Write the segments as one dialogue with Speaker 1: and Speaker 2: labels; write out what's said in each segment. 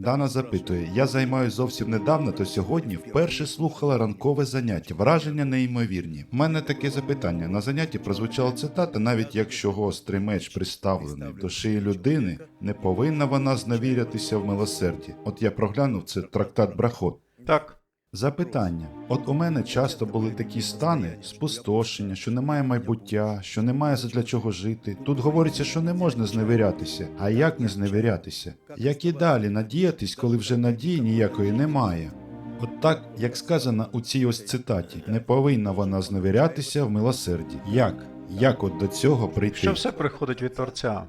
Speaker 1: Дана запитує: я займаюся зовсім недавно, то сьогодні вперше слухала ранкове заняття. Враження неймовірні. У мене таке запитання. На занятті прозвучала цитата, навіть якщо гострий меч приставлений до шиї людини, не повинна вона зневірятися в милосерді. От я проглянув це трактат Брахот.
Speaker 2: Так.
Speaker 1: Запитання: от у мене часто були такі стани спустошення, що немає майбуття, що немає задля чого жити. Тут говориться, що не можна зневірятися. А як не зневірятися? Як і далі надіятись, коли вже надії ніякої немає? От так, як сказано у цій ось цитаті, не повинна вона зневірятися в милосерді. Як? Як от до цього прийти?
Speaker 2: Що все приходить від Творця.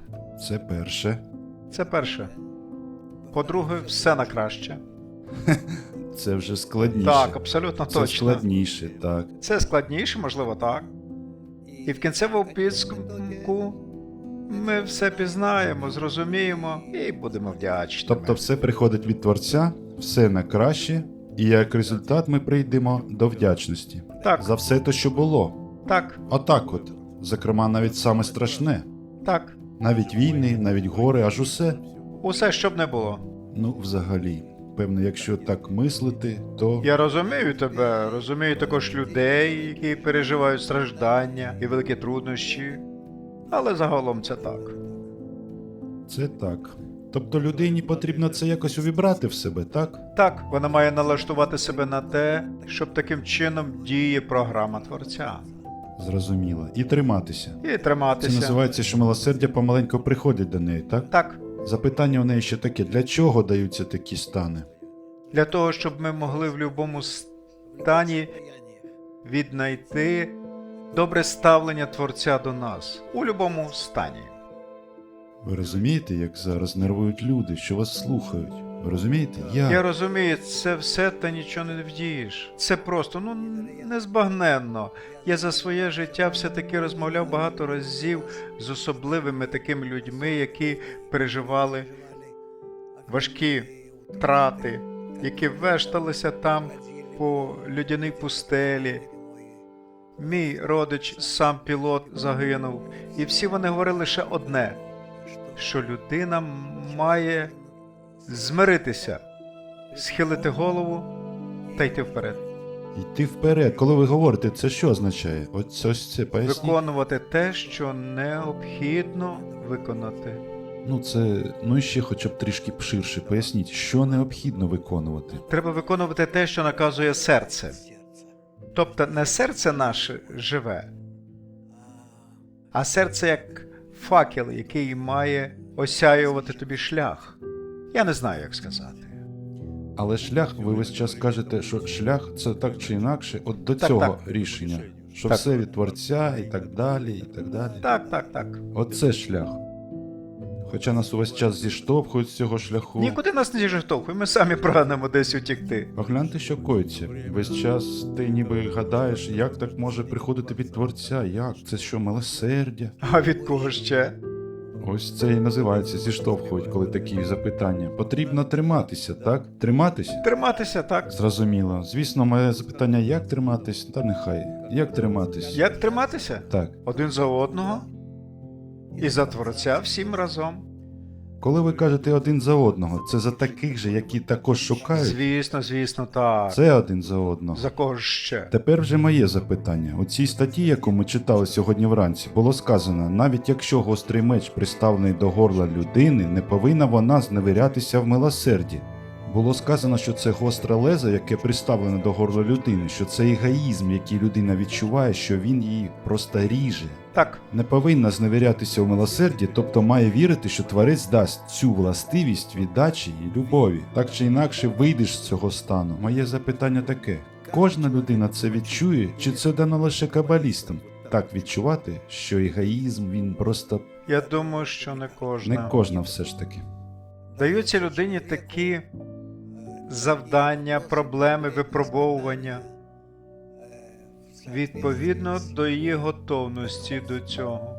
Speaker 1: Це перше.
Speaker 2: Це перше. По-друге, все на краще.
Speaker 1: Це вже складніше.
Speaker 2: Так, абсолютно
Speaker 1: Це
Speaker 2: точно.
Speaker 1: складніше, так.
Speaker 2: Це складніше, можливо, так. І в кінцевому підсумку ми все пізнаємо, зрозуміємо і будемо вдячні.
Speaker 1: Тобто все приходить від Творця, все на краще, і як результат ми прийдемо до вдячності
Speaker 2: Так,
Speaker 1: за все те, що було.
Speaker 2: так,
Speaker 1: Отак от. Зокрема, навіть саме страшне.
Speaker 2: так.
Speaker 1: Навіть війни, навіть гори, аж усе.
Speaker 2: Усе, що б не було.
Speaker 1: Ну, взагалі, певно, якщо так мислити, то
Speaker 2: Я розумію тебе, розумію також людей, які переживають страждання і великі труднощі. Але загалом це так.
Speaker 1: це так. Тобто людині потрібно це якось увібрати в себе, так?
Speaker 2: Так, вона має налаштувати себе на те, щоб таким чином діє програма творця.
Speaker 1: Зрозуміло. І триматися.
Speaker 2: І
Speaker 1: Це називається, що милосердя помаленьку приходить до неї, так?
Speaker 2: Так,
Speaker 1: Запитання у неї ще таке: для чого даються такі стани?
Speaker 2: для того, щоб ми могли в будь-якому стані віднайти добре ставлення творця до нас у будь-якому стані.
Speaker 1: Ви розумієте, як зараз нервують люди, що вас слухають? Розумієте? Я,
Speaker 2: Я розумію, це все та нічого не вдієш. Це просто ну незбагненно. Я за своє життя все-таки розмовляв багато разів з особливими такими людьми, які переживали важкі втрати, які вешталися там по людяній пустелі. Мій родич, сам пілот, загинув, і всі вони говорили лише одне: що людина має змиритися, схилити голову та йти вперед,
Speaker 1: йти вперед. Коли ви говорите, це що означає? Ось ось це поясніть.
Speaker 2: виконувати те, що необхідно виконати.
Speaker 1: Ну це ну і ще хоча б трішки ширше. Поясніть, що необхідно виконувати.
Speaker 2: Треба виконувати те, що наказує серце. Тобто не серце наше живе, а серце як факел, який має осяювати тобі шлях. Я не знаю, як сказати.
Speaker 1: Але шлях, ви весь час кажете, що шлях це так чи інакше, от до
Speaker 2: Так,
Speaker 1: цього
Speaker 2: так.
Speaker 1: рішення. Що
Speaker 2: Так.
Speaker 1: все від творця і так далі, і так далі.
Speaker 2: Так, так, так.
Speaker 1: Оце шлях. Хоча нас увесь час зіштовхують з цього шляху.
Speaker 2: Нікуди нас не зіштовхує, ми самі прагнемо десь утікти.
Speaker 1: Погляньте, що коїться. Весь час ти ніби гадаєш, як так може приходити від творця, як? Це що, милосердя?
Speaker 2: А від кого ще?
Speaker 1: Ось це і називається зіштовхують, коли такі запитання. Потрібно триматися, так? Триматися?
Speaker 2: Триматися так.
Speaker 1: Зрозуміло. Звісно, моє запитання, як триматись, та нехай. Як триматись?
Speaker 2: Як триматися?
Speaker 1: Так.
Speaker 2: Один за одного і за творця всім разом.
Speaker 1: Коли ви кажете один за одного, це за таких же, які також шукають?
Speaker 2: Звісно, звісно, так.
Speaker 1: Це один за одного.
Speaker 2: За кого ж ще?
Speaker 1: Тепер вже моє запитання. У цій статті, яку ми читали сьогодні вранці, було сказано: навіть якщо гострий меч приставлений до горла людини, не повинна вона зневірятися в милосерді. Було сказано, що це гостре лезо, яке приставлене до горла людини, що це егоїзм, який людина відчуває, що він її просто ріже.
Speaker 2: Так,
Speaker 1: Не повинна зневірятися в милосерді, тобто має вірити, що творець дасть цю властивість віддачі і любові. Так чи інакше вийдеш з цього стану. Моє запитання таке: кожна людина це відчує, чи це дано лише кабалістам? Так відчувати, що егоїзм він просто
Speaker 2: я думаю, що не кожна.
Speaker 1: не кожна все ж таки.
Speaker 2: Даються людині такі завдання, проблеми, випробовування. Відповідно до її готовності до цього.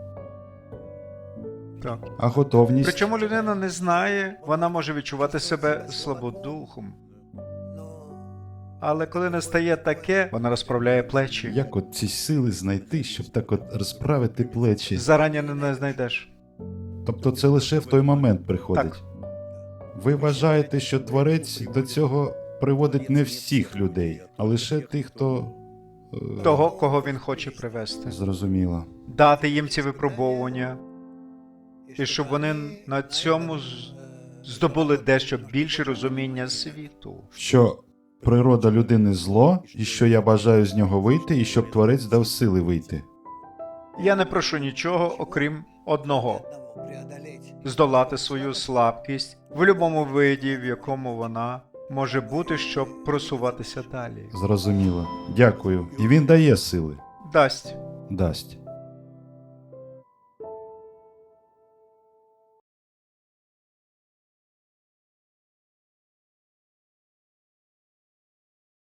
Speaker 2: Так.
Speaker 1: А готовність
Speaker 2: Причому людина не знає, вона може відчувати себе слабодухом. Але коли настає таке, вона розправляє плечі.
Speaker 1: як от ці сили знайти, щоб так от розправити плечі?
Speaker 2: Зарані не знайдеш.
Speaker 1: Тобто це лише в той момент приходить. Ви вважаєте, що творець до цього приводить не всіх людей, а лише тих, хто. е,
Speaker 2: Того, кого він хоче привести.
Speaker 1: Зрозуміло.
Speaker 2: Дати їм ці випробовування, і щоб вони на цьому з- здобули дещо більше розуміння світу.
Speaker 1: Що природа людини зло, і що я бажаю з нього вийти, і щоб творець дав сили вийти.
Speaker 2: Я не прошу нічого, окрім одного здолати свою слабкість в будь-якому виді, в якому вона може бути, щоб просуватися далі.
Speaker 1: Зрозуміло. Дякую. І він дає сили.
Speaker 2: Дасть.
Speaker 1: Дасть.